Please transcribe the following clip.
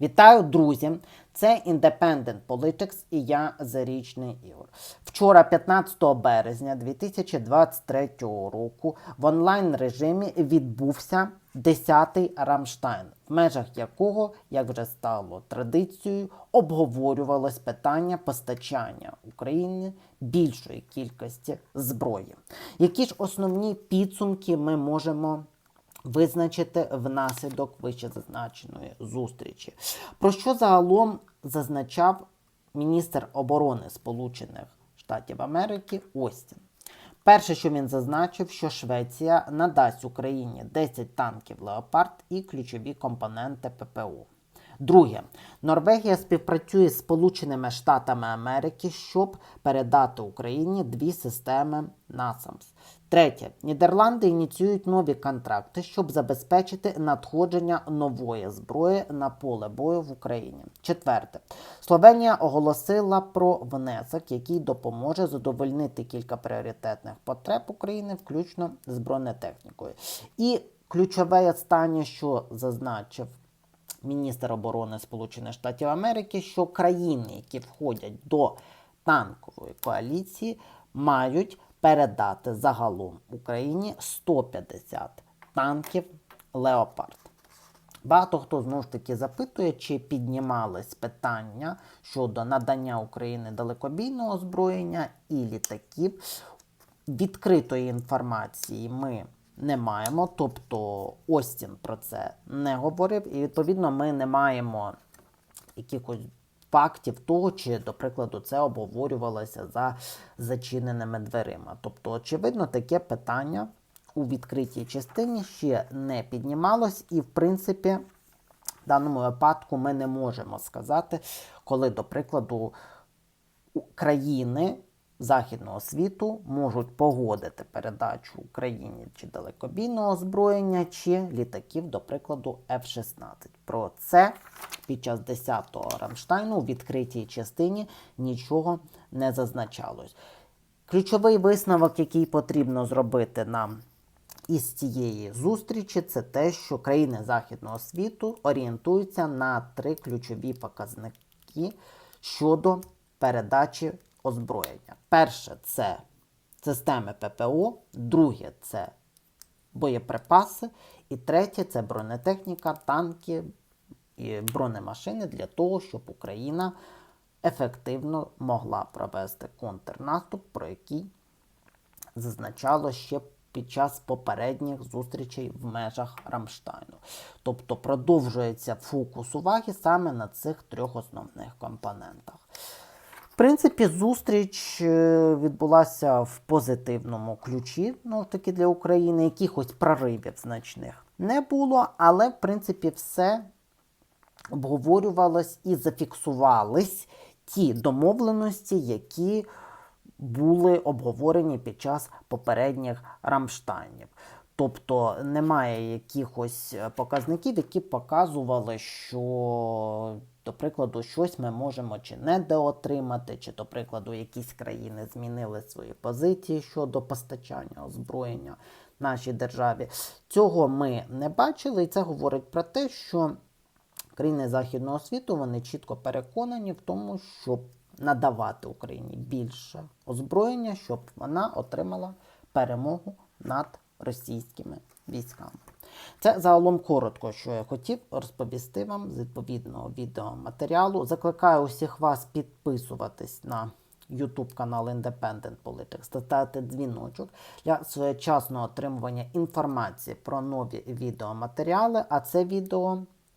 Вітаю, друзі! Це Independent Politics і я Зарічний Ігор. Вчора, 15 березня 2023 року, в онлайн режимі відбувся 10-й Рамштайн, в межах якого, як вже стало традицією, обговорювалось питання постачання Україні більшої кількості зброї. Які ж основні підсумки ми можемо визначити внаслідок вище зазначеної зустрічі. Про що загалом зазначав міністр оборони Сполучених Штатів Америки Остін. Перше, що він зазначив, що Швеція надасть Україні 10 танків Леопард і ключові компоненти ППО. Друге, Норвегія співпрацює з Сполученими Штатами Америки, щоб передати Україні дві системи NASAMS. Третє, Нідерланди ініціюють нові контракти, щоб забезпечити надходження нової зброї на поле бою в Україні. Четверте, Словенія оголосила про внесок, який допоможе задовольнити кілька пріоритетних потреб України, включно з бронетехнікою. І ключове останнє, що зазначив міністр оборони Сполучених Штатів Америки, що країни, які входять до танкової коаліції, мають передати загалом Україні 150 танків Леопард. Багато хто знову ж таки запитує, чи піднімались питання щодо надання Україні далекобійного озброєння і літаків. Відкритої інформації ми не маємо, тобто Остін про це не говорив, і відповідно ми не маємо якихось фактів того, чи, до прикладу, це обговорювалося за зачиненими дверима. Тобто, очевидно, таке питання у відкритій частині ще не піднімалось, і, в принципі, в даному випадку ми не можемо сказати, коли, до прикладу, країни західного світу можуть погодити передачу Україні чи далекобійного озброєння, чи літаків, до прикладу, F-16. Про це під час 10-го Рамштайну у відкритій частині нічого не зазначалось. Ключовий висновок, який потрібно зробити нам із цієї зустрічі, це те, що країни західного світу орієнтуються на три ключові показники щодо передачі озброєння. Перше це системи ППО, друге це боєприпаси, і третє це бронетехніка, танки і бронемашини для того, щоб Україна ефективно могла провести контрнаступ, про який зазначало ще під час попередніх зустрічей в межах Рамштайну. Тобто продовжується фокус уваги саме на цих трьох основних компонентах. Принципі, зустріч е, відбулася в позитивному ключі, ну таки для України, якихось проривів значних не було, але в принципі все обговорювалось і зафіксувались ті домовленості, які були обговорені під час попередніх Рамштайнів. Тобто немає якихось е, показників, які показували, що, до прикладу, щось ми можемо чи не доотримати, чи, до прикладу, якісь країни змінили свої позиції щодо постачання озброєння нашій державі. Цього ми не бачили, і це говорить про те, що країни Західного світу вони чітко переконані в тому, щоб надавати Україні більше озброєння, щоб вона отримала перемогу над російськими військами. Це загалом коротко, що я хотів розповісти вам з відповідного відеоматеріалу. Закликаю усіх вас підписуватись на YouTube канал Independent Politics та ставити дзвіночок для своєчасного отримування інформації про нові відеоматеріали. А це відео